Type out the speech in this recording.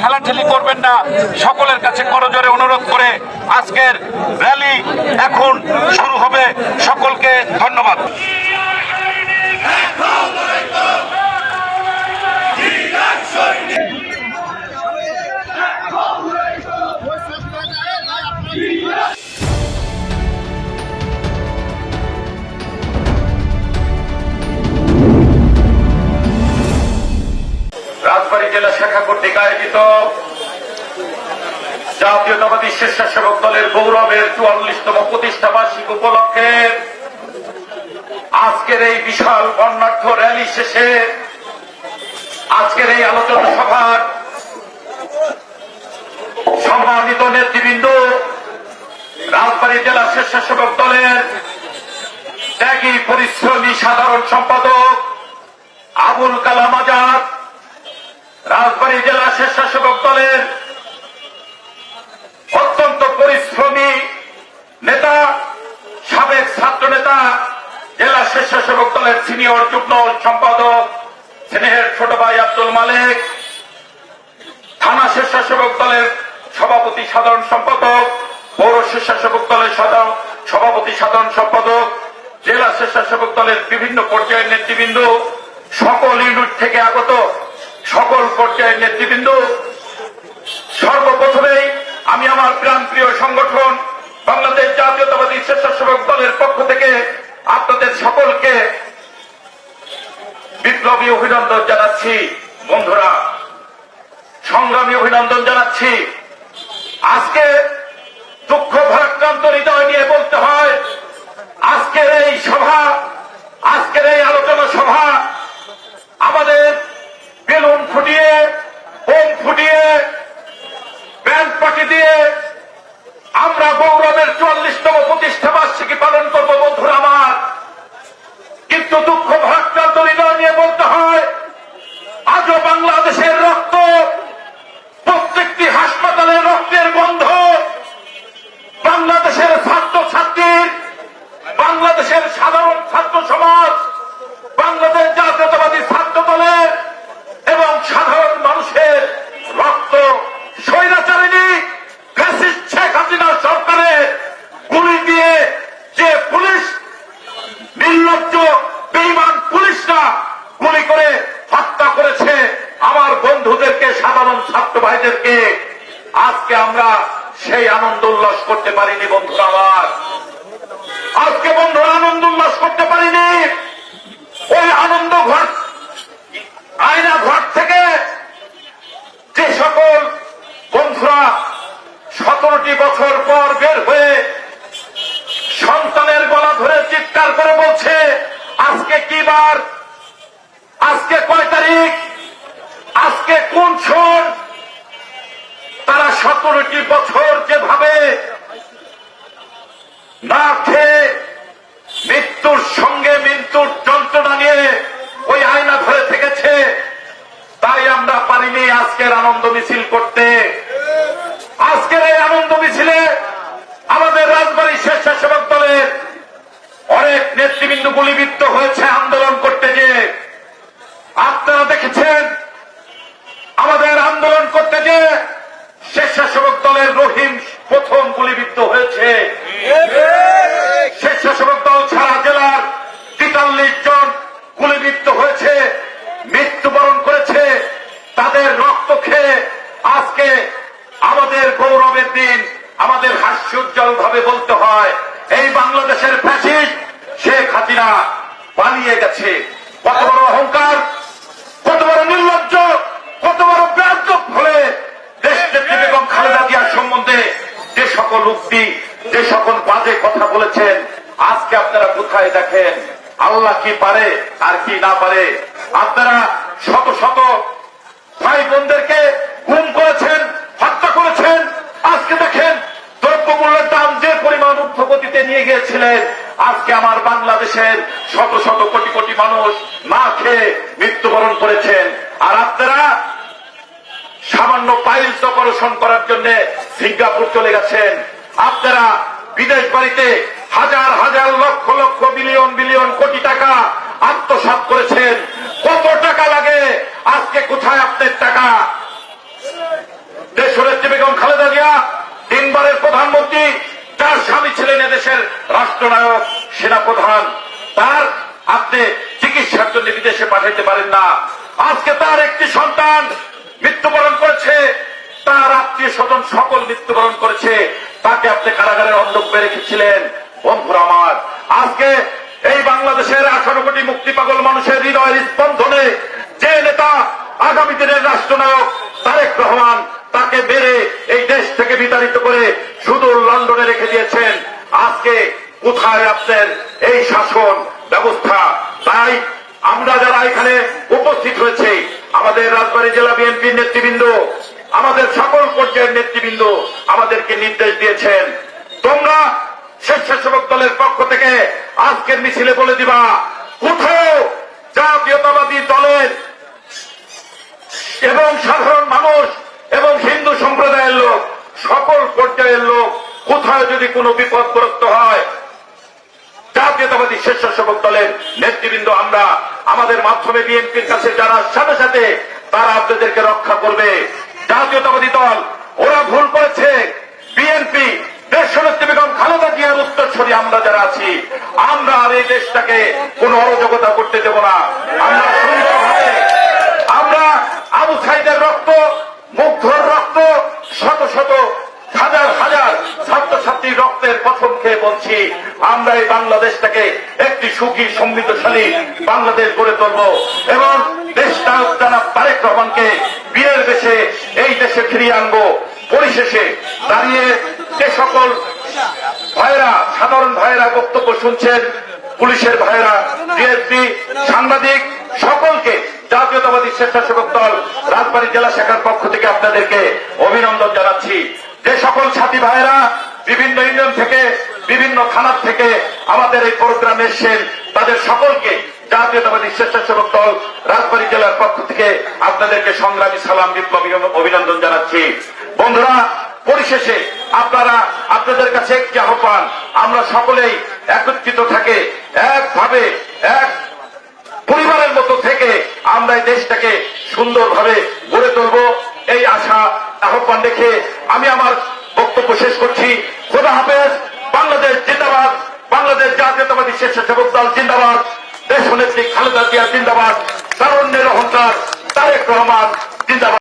ঠেলাঠেলি করবেন না। সকলের কাছে করজোরে অনুরোধ করে আজকের র্যালি এখন শুরু হবে। সকলকে ধন্যবাদ। রাজবাড়ী জেলা শাখা কর্তৃক আয়োজিত জাতীয়তাবাদী স্বেচ্ছাসেবক দলের গৌরবের চুয়াল্লিশতম প্রতিষ্ঠা বার্ষিক উপলক্ষে আজকের এই বিশাল বর্ণাঢ্য র্যালি শেষে আজকের এই আলোচনা সভার সম্মানিত নেতৃবৃন্দ, রাজবাড়ী জেলা স্বেচ্ছাসেবক দলের ত্যাগী, পরিশ্রমী, সাধারণ সম্পাদক আবুল কালাম আজাদ রাজবাড়ী জেলা স্বেচ্ছাসেবক দলের অত্যন্ত পরিশ্রমী নেতা, সাবেক ছাত্র নেতা জেলা স্বেচ্ছাসেবক দলের সিনিয়র যুগ্ম সম্পাদক, স্নেহের ছোট ভাই আব্দুল মালিক, থানা স্বেচ্ছাসেবক দলের সভাপতি সাধারণ সম্পাদক, পৌর স্বেচ্ছাসেবক দলের সাধারণ সভাপতি সাধারণ সম্পাদক, জেলা স্বেচ্ছাসেবক দলের বিভিন্ন পর্যায়ের নেতৃবৃন্দ, সকল ইউনিট থেকে আগত সকল পর্যায়ের নেতৃবৃন্দ সর্বপ্রথমেই আমি আমার প্রাণ প্রিয় সংগঠন বাংলাদেশ জাতীয়তাবাদী স্বেচ্ছাসেবক দলের পক্ষ থেকে আপনাদের সকলকে বিপ্লবী অভিনন্দন জানাচ্ছি। বন্ধুরা, সংগ্রামী অভিনন্দন জানাচ্ছি। আজকে দুঃখ ভারাক্রান্ত হৃদয় নিয়ে বলতে হয়, আজকের এই সভা, আজকের এই আলোচনা সভা আমাদের বেলুন ফুটিয়ে বোম ফুটিয়ে ব্যান্ড পার্টি দিয়ে আমরা গৌরবের চুয়াল্লিশতম প্রতিষ্ঠা বার্ষিকী পালন করব বন্ধুরা আমার কিন্তু দুঃখ ভারাক্রান্ত হৃদয় নিয়ে বলতে হয় আজও বাংলাদেশের রক্ত প্রত্যেকটি হাসপাতালে রক্তের গন্ধ বাংলাদেশের ছাত্র ছাত্রীর বাংলাদেশের সাধারণ ছাত্র সমাজ বাংলাদেশ জাতীয়তাবাদী ছাত্র দলের এবং সাধারণ মানুষের রক্ত স্বৈরাচারিণী ফ্যাসিস্ট শেখ হাসিনা সরকারের গুলি দিয়ে যে পুলিশ নির্লজ্জ বেইমান পুলিশরা গুলি করে হত্যা করেছে আমার বন্ধুদেরকে সাধারণ ছাত্র ভাইদেরকে আজকে আমরা সেই আনন্দ উল্লাস করতে পারিনি, বন্ধুরা আমার। আজকে বন্ধুরা আনন্দ উল্লাস করতে পারিনি। ওই আনন্দ ঘর আয়না ঘর থেকে যে সকল বন্ধুরা সতেরোটি বছর পর বের হয়ে সন্তানের গলা ধরে চিৎকার করে বলছে, আজকে কি বার? আজকে কয় তারিখ? আজকে কোন সন তারা সতেরোটি বছর যেভাবে না খেয়ে মৃত্যুর সঙ্গে মৃত্যুর যন্ত্রণা নিয়ে ওই আয়না ধরে থেকেছে, তাই আমরা পারিনি আজকের আনন্দ মিছিল করতে। আজকের এই আনন্দ মিছিলে আমাদের রাজবাড়ী স্বেচ্ছাসেবক দলের অনেক নেতৃবৃন্দ গুলিবিদ্ধ হয়েছে আন্দোলন করতে যে আপনারা দেখেছেন, আমাদের আন্দোলন করতে যে স্বেচ্ছাসেবক দলের রহিম প্রথম গুলিবিদ্ধ হয়েছে স্বেচ্ছাসেবক দল ছাড়া জেলার তেতাল্লিশ জন গুলিবিদ্ধ হয়েছে মৃত্যুবরণ করেছে তাদের রক্ত খেয়ে আজকে আমাদের গৌরবের দিন আমাদের হাস্যোজ্জ্বল ভাবে বলতে হয় এই বাংলাদেশের ফ্যাসিস্ট হাসিনা পালিয়ে গেছে। কত বড় অহংকার, কত বড় নির্লজ্জ, কত বড় ব্যর্থ হলে দেশ নেত্রী বেগম খালেদা জিয়ার সম্বন্ধে যে সকল উক্তি, যে সকল বাজে কথা বলেছেন, আজকে আপনারা কোথায় দেখেন? আল্লাহ কি পারে আর কি না পারে? আপনারা শত শত ভাই বোনদেরকে গুম করেছেন, হত্যা করেছেন। আজকে দেখেন দ্রব্যমূল্যের দাম যে পরিমাণ ঊর্ধ্বগতিতে নিয়ে গিয়েছিলেন আজকে আমার বাংলাদেশের শত শত কোটি কোটি মানুষ না খেয়ে মৃত্যুবরণ করেছেন। আর আপনারা সামান্য পাইলস অপারেশন করার জন্য সিঙ্গাপুর চলে গেছেন। আপনারা বিদেশ বাড়িতে হাজার হাজার লক্ষ লক্ষ বিলিয়ন বিলিয়ন কোটি টাকা আত্মসাত করেছেন। কত টাকা লাগে? আজকে কোথায় আপনার টাকা? দেশ বেগম খালেদা জিয়া, তিনবারের প্রধানমন্ত্রী দেশের রাষ্ট্রনায়ক, সেনাপ্রধান। তার আপনি চিকিৎসার জন্য বিদেশে পাঠাইতে পারেন না। আজকে তার একটি সন্তান মৃত্যুবরণ করেছে। তার আত্মীয় স্বজন সকল মৃত্যুবরণ করেছে। তাকে আপনি কারাগারের অন্ধকূপে রেখেছিলেন। বন্ধুরা আমার, আজকে এই বাংলাদেশের আঠারো কোটি মুক্তি পাগল মানুষের হৃদয়ের স্পন্দনে যে নেতা আগামী দিনের রাষ্ট্রনায়ক তারেক রহমান তাকে মেরে এই দেশ থেকে বিতাড়িত করে সুদূর লন্ডনে রেখে দিয়েছেন। আজকে কোথায় আপনার এই শাসন ব্যবস্থা? তাই আমরা যারা এখানে উপস্থিত হয়েছে, আমাদের রাজবাড়ী জেলা বিএনপির নেতৃবৃন্দ, আমাদের সকল পর্যায়ের নেতৃবৃন্দ আমাদেরকে নির্দেশ দিয়েছেন। তোমরা স্বেচ্ছাসেবক দলের পক্ষ থেকে আজকের মিছিলে বলে দিবা, কোথাও জাতীয়তাবাদী দলের এবং সাধারণ মানুষ এবং হিন্দু সম্প্রদায়ের লোক, সকল পর্যায়ের লোক, কোথাও যদি কোনো বিপদগ্রস্ত হয়, জাতীয়তাবাদী স্বেচ্ছাসেবক দলের নেতৃবৃন্দ আমরা, আমাদের মাধ্যমে বিএনপির কাছে জানার সাথে সাথে তারা আপনাদেরকে রক্ষা করবে। জাতীয়তাবাদী দল, ওরা ভুল করেছে। বিএনপি দেশনেত্রী বেগম খালেদা জিয়ার উত্তরসূরি আমরা যারা আছি, আমরা আর এই দেশটাকে কোনো অরাজকতা করতে দেব না আমরা সুন্দরভাবে আমরা আবু সাইদের রক্ত মুগ্ধর রক্ত শত শত হাজার হাজার ছাত্রছাত্রীর রক্তের কথম খেয়ে বলছি, আমরা এই বাংলাদেশটাকে একটি সুখী, সমৃদ্ধশালী বাংলাদেশ গড়ে তুলব। এবং দেশটা জানাব তারেক রহমানকে বীরের দেশে, এই দেশে ফিরিয়ে আনব। পরিশেষে দাঁড়িয়ে যে সকল ভাইরা সাধারণ ভাইরা বক্তব্য শুনছেন, পুলিশের ভাইরা ডিএসপি, সাংবাদিক সকলকে জাতীয়তাবাদী স্বেচ্ছাসেবক দল রাজবাড়ী জেলা শাখার পক্ষ থেকে আপনাদেরকে অভিনন্দন সকল সাথী ভাইরা বিভিন্ন ইউনিয়ন থেকে, বিভিন্ন থানার থেকে আমাদের এই প্রোগ্রামে এসেছেন তাদের সকলকে জাতীয়তাবাদী স্বেচ্ছাসেবক দল রাজবাড়ী জেলার পক্ষ থেকে আপনাদেরকে সংগ্রামী সালাম, বিপ্লবী অভিনন্দন জানাচ্ছি। বন্ধুরা, পরিশেষে আপনারা, আপনাদের কাছে একটি আহ্বান, আমরা সকলেই একত্রিত থাকে, একভাবে, এক পরিবারের মতো থেকে আমরা এই দেশটাকে সুন্দরভাবে গড়ে তুলব, এই আশা, আহ্বান রেখে আমি আমার বক্তব্য শেষ করছি। খোদা হাফেজ, বাংলাদেশ জিন্দাবাদ, বাংলাদেশ জাতীয়তাবাদী স্বেচ্ছাসেবক দল জিন্দাবাদ দেশ নেত্রী খালেদা জিয়া জিন্দাবাদ তারুণ্যের অহংকার, তারেক রহমান জিন্দাবাদ।